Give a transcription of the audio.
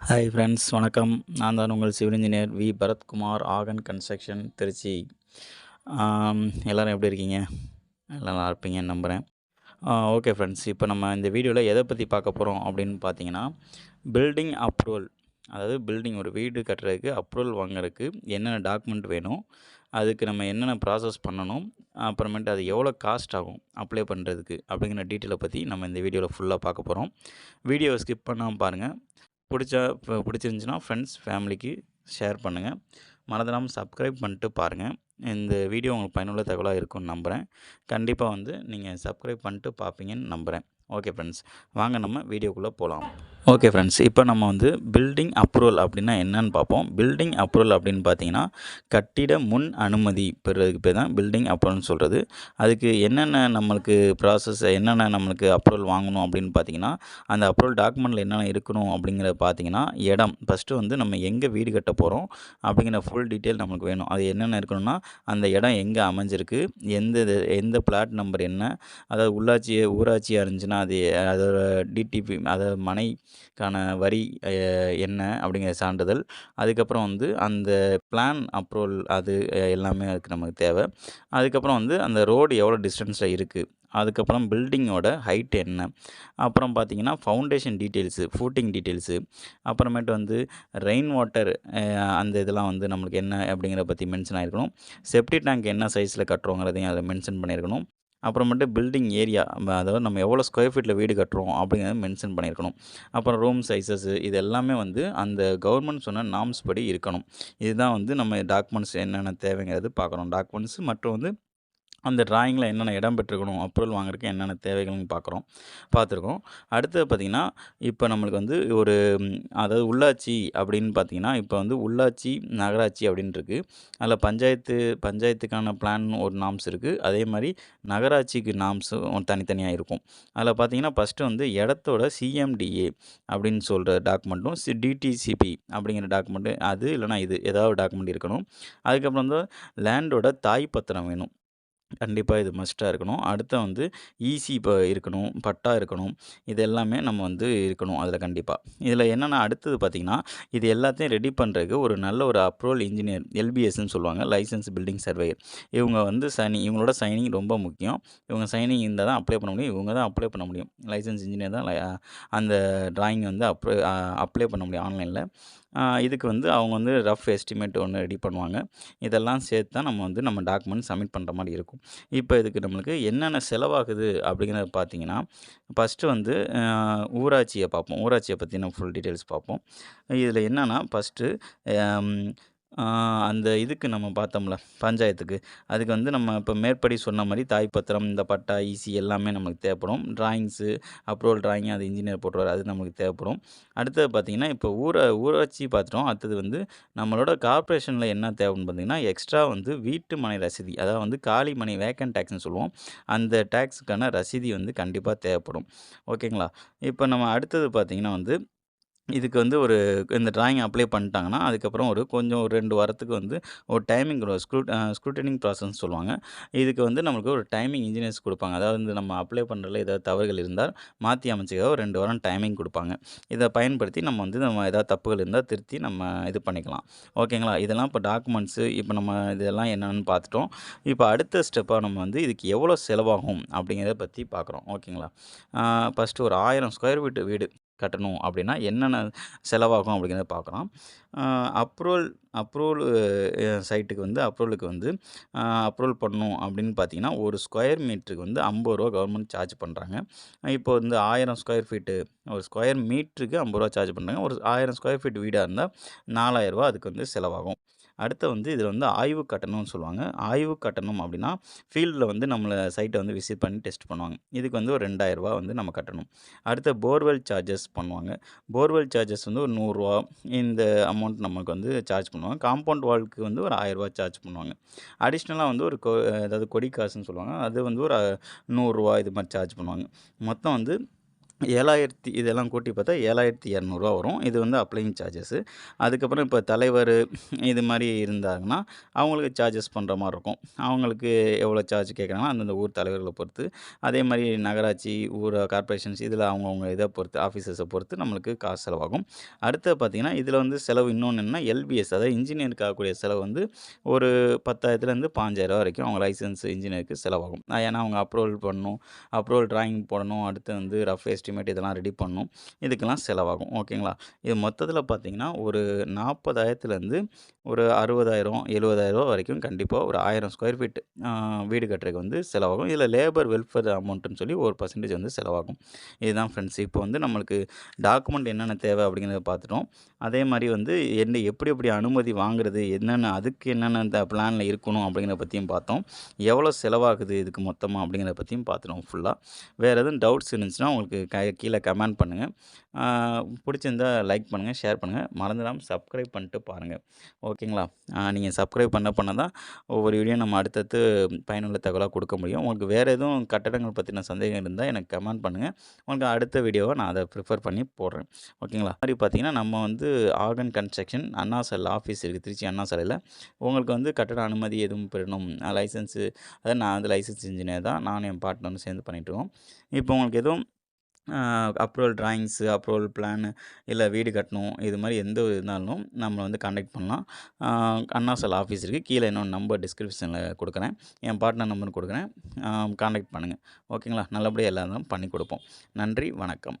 Hi friends வணக்கம். நான் தான் உங்கள் civil engineer V Bharathkumar Aagan construction Trichy. எல்லோரும் எப்படி இருக்கீங்க? எல்லாம் நல்லா இருப்பீங்கன்னு நம்புகிறேன் ஓகே ஃப்ரெண்ட்ஸ் இப்போ நம்ம இந்த வீடியோவில் எதை பற்றி பார்க்க போகிறோம் அப்படின்னு பார்த்தீங்கன்னா பில்டிங் அப்ரூவல் அதாவது பில்டிங் ஒரு வீடு கட்டுறதுக்கு அப்ரூவல் வாங்குறதுக்கு என்னென்ன டாக்குமெண்ட் வேணும் அதுக்கு நம்ம என்னென்ன ப்ராசஸ் பண்ணணும் அப்புறமேட்டு அது எவ்வளோ காஸ்ட் ஆகும் அப்ளை பண்ணுறதுக்கு அப்படிங்கிற டீட்டெயிலை பற்றி நம்ம இந்த வீடியோவில் ஃபுல்லாக பார்க்க போகிறோம் வீடியோவை ஸ்கிப் பண்ணாமல் பாருங்கள் பிடிச்சா இப்போ பிடிச்சிருந்துச்சின்னா ஃப்ரெண்ட்ஸ் ஃபேமிலிக்கு ஷேர் பண்ணுங்கள் மறந்துடாமல் சப்ஸ்கிரைப் பண்ணிட்டு பாருங்கள் இந்த வீடியோ உங்களுக்கு பயனுள்ள தகவலாக இருக்கும்னு நம்புகிறேன் கண்டிப்பாக வந்து நீங்கள் சப்ஸ்கிரைப் பண்ணிட்டு பார்ப்பீங்கன்னு நம்புகிறேன் ஓகே ஃப்ரெண்ட்ஸ் வாங்க நம்ம வீடியோக்குள்ளே போகலாம் ஓகே ஃப்ரெண்ட்ஸ் இப்போ நம்ம வந்து பில்டிங் அப்ரூவல் அப்படின்னா என்னன்னு பார்ப்போம். பில்டிங் அப்ரூவல் அப்படின்னு பார்த்தீங்கன்னா கட்டிட முன் அனுமதி பெறுறதுக்கு பேர் தான் பில்டிங் அப்ரூவல்னு சொல்கிறது அதுக்கு என்னென்ன நம்மளுக்கு ப்ராசஸ் என்னென்ன நம்மளுக்கு அப்ரூவல் வாங்கணும் அப்படின்னு பார்த்தீங்கன்னா அந்த அப்ரூவல் டாக்குமெண்ட்டில் என்னென்ன இருக்கணும் அப்படிங்கிறத பார்த்தீங்கன்னா இடம். ஃபஸ்ட்டு வந்து நம்ம எங்கே வீடு கட்ட போகிறோம் அப்படிங்கிற ஃபுல் டீட்டெயில் நம்மளுக்கு வேணும். அது என்னென்ன இருக்கணும்னா அந்த இடம் எங்கே அமைஞ்சிருக்கு எந்த இது- எந்த பிளாட் நம்பர் என்ன அதாவது உள்ளாட்சி ஊராட்சியாக இருந்துச்சுன்னா அது அதோட டிடிபி அதாவது மனைக்கான வரி என்ன அப்படிங்கிற சான்றிதழ். அதுக்கப்புறம் வந்து அந்த பிளான் அப்ரூவல் அது எல்லாமே அதுக்கு நமக்கு தேவை. அதுக்கப்புறம் வந்து அந்த ரோடு எவ்வளோ டிஸ்டன்ஸில் இருக்குது அதுக்கப்புறம் பில்டிங்கோட ஹைட் என்ன. அப்புறம் பார்த்தீங்கன்னா ஃபவுண்டேஷன் டீட்டெயில்ஸு ஃபூட்டிங் டீட்டெயில்ஸு அப்புறமேட்டு வந்து ரெயின் வாட்டர் அந்த இதெல்லாம் வந்து நம்மளுக்கு என்ன அப்படிங்கிற பற்றி மென்ஷன் ஆகிருக்கணும் செப்டி டேங்க் என்ன சைஸில் கட்டுறோங்கிறதையும் அதில் மென்ஷன் பண்ணியிருக்கணும். அப்புறமேட்டு பில்டிங் ஏரியா அதாவது நம்ம எவ்வளோ ஸ்கொயர் ஃபீட்டில் வீடு கட்டுறோம் அப்படிங்கிறத மென்ஷன் பண்ணியிருக்கணும். அப்புறம் ரூம் சைஸஸ் இது எல்லாமே வந்து அந்த கவர்மெண்ட் சொன்ன நாம்ஸ் படி இருக்கணும். இதுதான் வந்து நம்ம டாக்குமெண்ட்ஸ் என்னென்ன தேவைங்கிறது பார்க்கணும். டாக்குமெண்ட்ஸ் மற்றும் வந்து அந்த டிராயிங்கில் என்னென்ன இடம் பெற்றுக்கணும் அப்ரூவல் வாங்குறதுக்கு என்னென்ன தேவைகள்னு பார்க்குறோம் பார்த்துருக்கோம். அடுத்தது பார்த்திங்கன்னா இப்போ நம்மளுக்கு வந்து ஒரு அதாவது உள்ளாட்சி அப்படின்னு பார்த்தீங்கன்னா இப்போ வந்து உள்ளாட்சி நகராட்சி அப்படின்னு அதில் பஞ்சாயத்து பஞ்சாயத்துக்கான பிளான் ஒரு நாம்ஸ் இருக்குது அதே மாதிரி நகராட்சிக்கு நாம்ஸும் தனித்தனியாக இருக்கும். அதில் பார்த்தீங்கன்னா ஃபஸ்ட்டு வந்து இடத்தோட சிஎம்டிஏ அப்படின்னு சொல்கிற டாக்குமெண்ட்டும் சி டிடிசிபி அப்படிங்கிற டாக்குமெண்ட்டு அது இல்லைனா இது ஏதாவது டாக்குமெண்ட் இருக்கணும். அதுக்கப்புறம் வந்து லேண்டோட தாய் பத்திரம் வேணும். கண்டிப்பாக இது மஸ்ட்டாக இருக்கணும். அடுத்து வந்து ஈசி இப்போ இருக்கணும் பட்டா இருக்கணும். இது எல்லாமே நம்ம வந்து இருக்கணும் அதில் கண்டிப்பாக இதில் என்னென்னா அடுத்தது பார்த்திங்கன்னா இது எல்லாத்தையும் ரெடி பண்ணுறதுக்கு ஒரு நல்ல ஒரு அப்ரூவல் இன்ஜினியர் எல்பிஎஸ்ன்னு சொல்லுவாங்க லைசன்ஸ் பில்டிங் சர்வேயர் இவங்க வந்து சைனிங் இவங்களோட சைனிங் ரொம்ப முக்கியம். இவங்க சைனிங் இருந்தால் தான் அப்ளை பண்ண முடியும். இவங்க தான் அப்ளை பண்ண முடியும். லைசன்ஸ் இன்ஜினியர் தான் அந்த டிராயிங் வந்து அப்ளை அப்ளை பண்ண முடியும் ஆன்லைனில் இதுக்கு வந்து அவங்க வந்து ரஃப் எஸ்டிமேட் ஒன்று ரெடி பண்ணுவாங்க. இதெல்லாம் சேர்த்து தான் நம்ம வந்து நம்ம டாக்குமெண்ட் சப்மிட் பண்ணுற மாதிரி இருக்கும். இப்போ இதுக்கு நம்மளுக்கு என்னென்ன செலவாகுது அப்படிங்கிறத பார்த்தீங்கன்னா ஃபஸ்ட்டு வந்து ஊராட்சியை பார்ப்போம். ஊராட்சியை பற்றின ஃபுல் டீட்டெயில்ஸ் பார்ப்போம். இதில் என்னென்னா ஃபஸ்ட்டு அந்த இதுக்கு நம்ம பார்த்தோம்ல பஞ்சாயத்துக்கு. அதுக்கு வந்து நம்ம இப்போ மேற்படி சொன்ன மாதிரி தாய் பத்திரம் இந்த பட்டா ஈசி எல்லாமே நமக்கு தேவைப்படும். டிராயிங்ஸு அப்ரூவல் டிராயிங் அது இன்ஜினியர் போட்டுருவார் அது நமக்கு தேவைப்படும். அடுத்தது பார்த்திங்கன்னா இப்போ ஊரை ஊராட்சி பார்த்துட்டோம். அடுத்தது வந்து நம்மளோட கார்ப்பரேஷனில் என்ன தேவைன்னு பார்த்திங்கன்னா எக்ஸ்ட்ரா வந்து வீட்டு மனை ரசீதி அதாவது வந்து காலி மனை வேக்கன் டேக்ஸ்னு சொல்லுவோம். அந்த டேக்ஸுக்கான ரசீதி வந்து கண்டிப்பாக தேவைப்படும். ஓகேங்களா? இப்போ நம்ம அடுத்தது பார்த்திங்கன்னா வந்து இதுக்கு வந்து ஒரு இந்த டிராயிங் அப்ளை பண்ணிட்டாங்கன்னா அதுக்கப்புறம் ஒரு கொஞ்சம் ஒரு ரெண்டு வாரத்துக்கு வந்து ஒரு டைமிங் ஸ்க்ரூ ஸ்க்ரூட்டனிங் ப்ராசஸ் சொல்லுவாங்க. இதுக்கு வந்து நம்மளுக்கு ஒரு டைமிங் இன்ஜினியர்ஸ் கொடுப்பாங்க. அதாவது வந்து நம்ம அப்ளை பண்ணுறதுல ஏதாவது தவறுகள் இருந்தால் மாற்றி அமைச்சிக்க ஒரு ரெண்டு வாரம் டைமிங் கொடுப்பாங்க. இதை பயன்படுத்தி நம்ம வந்து நம்ம ஏதாவது தப்புகள் இருந்தால் திருத்தி நம்ம இது பண்ணிக்கலாம். ஓகேங்களா? இதெல்லாம் இப்போ டாக்குமெண்ட்ஸு இப்போ நம்ம இதெல்லாம் என்னென்னு பார்த்துட்டோம். இப்போ அடுத்த ஸ்டெப்பாக நம்ம வந்து இதுக்கு எவ்வளோ செலவாகும் அப்படிங்கிறத பற்றி பார்க்குறோம். ஓகேங்களா? ஃபஸ்ட்டு ஒரு ஆயிரம் ஸ்கொயர் ஃபீட் வீடு. கட்டணும் அப்படின்னா என்னென்ன செலவாகும் அப்படிங்கிறத பார்க்கலாம். அப்ரூவல் அப்ரூவல் சைட்டுக்கு வந்து அப்ரூவலுக்கு வந்து அப்ரூவல் பண்ணும் அப்படின்னு பார்த்தீங்கன்னா ஒரு ஸ்கொயர் மீட்டருக்கு வந்து ஐம்பது ரூபா கவர்மெண்ட் சார்ஜ் பண்ணுறாங்க இப்போ வந்து ஆயிரம் ஸ்கொயர் ஃபீட்டு ஒரு ஸ்கொயர் மீட்டருக்கு ஐம்பது ரூபா சார்ஜ் பண்ணுறாங்க ஒரு ஆயிரம் ஸ்கொயர் ஃபீட் வீடாக இருந்தால் நாலாயிரரூபா அதுக்கு வந்து செலவாகும். அடுத்து வந்து இதில் வந்து ஆய்வு கட்டணம்னு சொல்லுவாங்க. ஆய்வு கட்டணம் அப்படின்னா ஃபீல்டில் வந்து நம்மளை சைட்டை வந்து விசிட் பண்ணி டெஸ்ட் பண்ணுவாங்க. இதுக்கு வந்து ஒரு ரெண்டாயிரரூபா வந்து நம்ம கட்டணும். அடுத்து போர்வெல் சார்ஜஸ் பண்ணுவாங்க. போர்வெல் சார்ஜஸ் வந்து ஒரு நூறுரூவா இந்த அமௌண்ட் நமக்கு வந்து சார்ஜ் பண்ணுவாங்க. காம்பவுண்ட் வால்க்கு வந்து ஒரு ஆயிரரூபா சார்ஜ் பண்ணுவாங்க. அடிஷ்னலாக வந்து ஒரு கொ அதாவது கொடி காசுன்னு சொல்லுவாங்க. அது வந்து ஒரு நூறுரூவா இது மாதிரி சார்ஜ் பண்ணுவாங்க. மொத்தம் வந்து ஏழாயிரத்தி இதெல்லாம் கூட்டி பார்த்தா ஏழாயிரத்தி இரநூறுவா வரும். இது வந்து அப்ளையிங் சார்ஜஸ்ஸு அதுக்கப்புறம் இப்போ தலைவர் இது மாதிரி இருந்தாங்கன்னா அவங்களுக்கு சார்ஜஸ் பண்ணுற மாதிரி இருக்கும். அவங்களுக்கு எவ்வளோ சார்ஜ் கேட்குறாங்கன்னா அந்தந்த ஊர் தலைவர்களை பொறுத்து. அதே மாதிரி நகராட்சி ஊர் கார்ப்பரேஷன்ஸ் இதில் அவங்கவுங்க இதை பொறுத்து ஆஃபீஸர்ஸை பொறுத்து நம்மளுக்கு காசு செலவாகும். அடுத்து பார்த்திங்கன்னா இதில் வந்து செலவு இன்னொன்று என்னன்னா எல்பிஎஸ் அதாவது இன்ஜினியருக்கு ஆகக்கூடிய செலவு வந்து ஒரு பத்தாயிரத்துலேருந்து பாஞ்சாயிரரூவா வரைக்கும் அவங்க லைசன்ஸ் இன்ஜினியருக்கு செலவாகும். ஏன்னா அவங்க அப்ரூவல் பண்ணணும் அப்ரூவல் ட்ராயிங் போடணும் அடுத்து வந்து ரஃப் எஸ்டிமேட் இதெல்லாம் ரெடி பண்ணும். இதுக்கெல்லாம் செலவாகும். ஓகேங்களா இது மொத்தத்தில் பார்த்தீங்கன்னா ஒரு நாற்பதாயிரத்துலேருந்து ஒரு அறுபதாயிரம் எழுபதாயிரம் வரைக்கும் கண்டிப்பாக ஒரு ஆயிரம் ஸ்கொயர் ஃபீட் வீடு கட்டுறதுக்கு வந்து செலவாகும். இதில் லேபர் வெல்ஃபேர் அமௌண்ட்டுன்னு சொல்லி ஒரு பர்சன்டேஜ் வந்து செலவாகும். இதுதான் ஃப்ரெண்ட்ஸ் இப்போ வந்து நம்மளுக்கு டாக்குமெண்ட் என்னென்ன தேவை அப்படிங்கிறத பார்த்துட்டோம். அதே மாதிரி வந்து என்ன எப்படி எப்படி அனுமதி வாங்குறது என்னென்ன அதுக்கு என்னென்ன இந்த பிளானில் இருக்கணும் அப்படிங்கிறத பற்றியும் பார்த்தோம். எவ்வளோ செலவாகுது இதுக்கு மொத்தமாக அப்படிங்கிறத பற்றியும் பார்த்துட்டோம் ஃபுல்லாக வேறு எதுவும் டவுட்ஸ் இருந்துச்சுன்னா உங்களுக்கு க கீழே கமெண்ட் பண்ணுங்கள் பிடிச்சிருந்தா லைக் பண்ணுங்கள் ஷேர் பண்ணுங்கள் மறந்துடாமல் சப்ஸ்கிரைப் பண்ணிட்டு பாருங்கள் ஓகேங்களா? நீங்கள் சப்ஸ்கிரைப் பண்ண பண்ண தான் ஒவ்வொரு வீடியோ நம்ம அடுத்தடுத்து பயனுள்ள தகவலாக கொடுக்க முடியும். உங்களுக்கு வேறு எதுவும் கட்டடங்கள் பற்றின சந்தேகம் இருந்தால் எனக்கு கமெண்ட் பண்ணுங்கள் உங்களுக்கு அடுத்த வீடியோவை நான் அதை ப்ரிஃபர் பண்ணி போடுறேன். ஓகேங்களா? மாதிரி பார்த்தீங்கன்னா நம்ம வந்து ஆர்கன் கன்ஸ்ட்ரக்ஷன் அண்ணா சாலை ஆஃபீஸ் இருக்குது திருச்சி அண்ணா சாலையில் உங்களுக்கு வந்து கட்டட அனுமதி எதுவும் பெறணும்? லைசன்ஸு அதாவது நான் வந்து லைசன்ஸ் இன்ஜினியர் தான். நானும் என் பார்ட்னரும் சேர்ந்து பண்ணிகிட்ருக்கோம் இப்போ உங்களுக்கு எதுவும் அப்ரூவல் ட்ராயிங்ஸு அப்ரூவல் பிளானு இல்லை வீடு கட்டணும் இது மாதிரி எந்த இருந்தாலும் நம்மளை வந்து கான்டாக்ட் பண்ணலாம். அண்ணா சாலை ஆஃபீஸ் இருக்குது கீழே இன்னொன்று நம்பர் டிஸ்கிரிப்ஷனில் கொடுக்குறேன். என் பார்ட்னர் நம்பர் கொடுக்குறேன். கான்டாக்ட் பண்ணுங்கள் ஓகேங்களா? நல்லபடியாக எல்லாரும் பண்ணி கொடுப்போம். நன்றி. வணக்கம்.